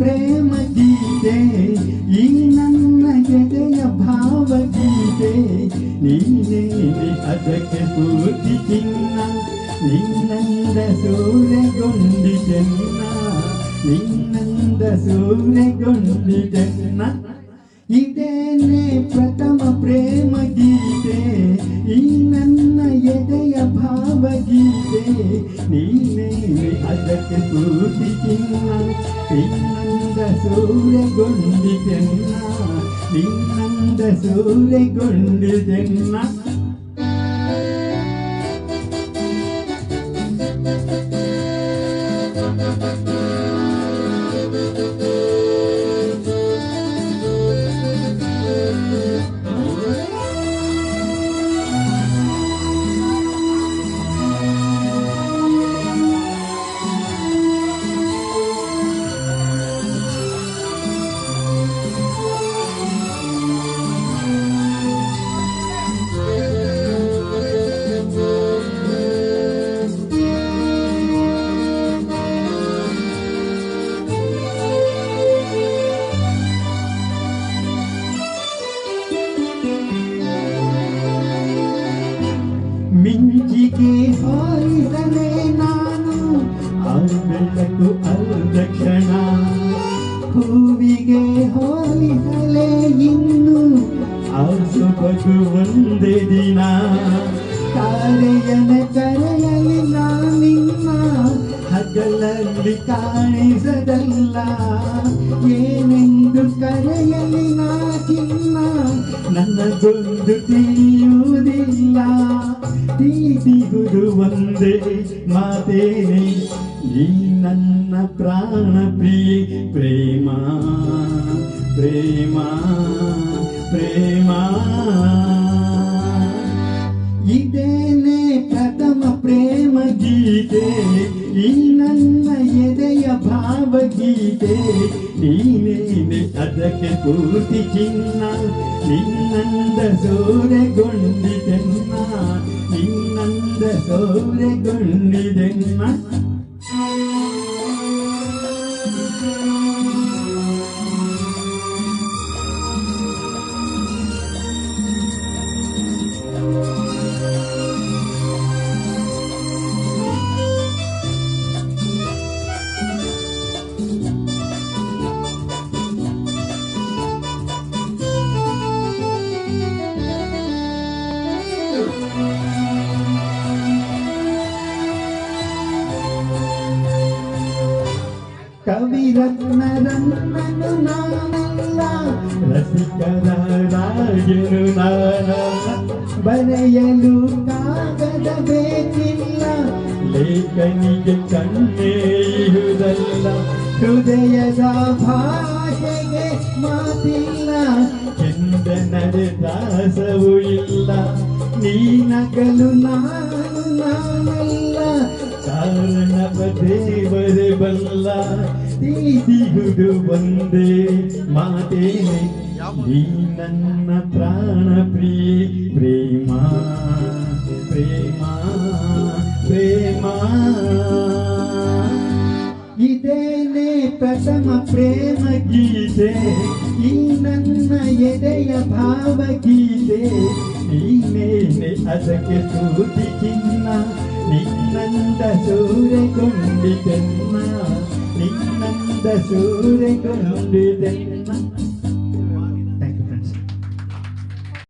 ಪ್ರೇಮ ಗೀತೆ, ಈ ನನ್ನ ಎದೆಯ ಭಾವಗೀತೆ. ನೀನೇ ಅದಕ್ಕೆ ಪೂರ್ತಿ ಚಿನ್ನ, ನಿನ್ನಂದ ಸೂರ್ಯಗೊಂಡಿದೆನ್ನ ನಿನ್ನಂದ ಸೂರ್ಯಗೊಂಡಿದೆನ್ನ ಇದೇನೆ ಪ್ರಥಮ ಪ್ರೇಮ ಗೀತೆ, ಈ ನನ್ನ ಎದೆಯ ಭಾವಗೀತೆ. ನೀನೇ ಅದಕ್ಕೆ ಪೂರ್ತಿ ಚಿನ್ನ ನಿನ್ನಂದ ಸೂರ್ಯಗೊಂಡಿದೆನ್ನ ನಿನ್ನಂದ ಸೂರ್ಯಗೊಂಡಿದೆನ್ನ ಮಿಂಚಿಗೆ ಹಾರಿದರೆ ನಾನು ಆ ಬೆಳಕು ಅರ್ಧ ಕ್ಷಣ ಹೂವಿಗೆ ಹೋಲಿಸಲೇ ಇನ್ನು ಆ ಸೊಬಗು ಒಂದೇ ದಿನ. ತಾರೆಯನ ಕರೆಯಲಿ ನಿಮ್ಮ ಹಗಲಲ್ಲಿ ಕಾಣಿಸದಲ್ಲ. ಏನೆಂದು ಕರೆಯಲಿ ನಾ ಚಿನ್ನ ನನಗೊಂದು ತಿಳಿಯುವುದಿಲ್ಲ ತಿಳಿದಿಹುದು ಒಂದೇ ಮಾತೇನೆ ಈ ನನ್ನ ಪ್ರಾಣ ಪ್ರಿಯ ಪ್ರೇಮ ಪ್ರೇಮ ಪ್ರೇಮ ಇದೇನೆ ಪ್ರಥಮ ಪ್ರೇಮ ಗೀತೆ ಈ ನನ್ನ ಎದೆಯ ಭಾವಗೀತೆ ನೀನೇನೆ ಅದಕ್ಕೆ ಪೂರ್ತಿ ಚಿನ್ನ ನಿನ್ನಂದ ಸೂರೆಗೊಂಡಿದೆನ್ನ ನಿನ್ನಂದ ಸೂರೆಗೊಂಡಿದೆನ್ನ ಕವಿರತ್ನರನ್ನನು ನಾನಲ್ಲ ರಸಿಕರಾಗಿರು ನಾನಲ್ಲ ಬರೆಯಲು ಕಾಗದ ಬೇಕಿಲ್ಲ ಲೇಖನಿಗೆ ಕಣ್ಣೇ ಹೃದಯದ ಭಾಷೆಗೆ ಮಾತಿಲ್ಲ ಚಂದ ನಡೆದಾಸವೂ ಇಲ್ಲ ನೀನಗಲು ನಾನು ನಾನಲ್ಲ ಕಾರಣವ ದೇವರೇ ಬಲ್ಲ. ತಿಳಿದಿಹುದು ಒಂದೇ ಮಾತೇನೆ ನೀ ನನ್ನ ಪ್ರಾಣ ಪ್ರಿಯ ಪ್ರೇಮ ಪ್ರೇಮ ಪ್ರೇಮ ಇದೇನೆ ಪ್ರಥಮ ಪ್ರೇಮ ಗೀತೆ ಈ ನನ್ನ ಎದೆಯ ಭಾವಗೀತೆ ನೀನೇನೆ ಅದಕ್ಕೆ ಸೂತಿ ಚಿನ್ನ ನಿನ್ನಂದ that's the soothing, gonna be.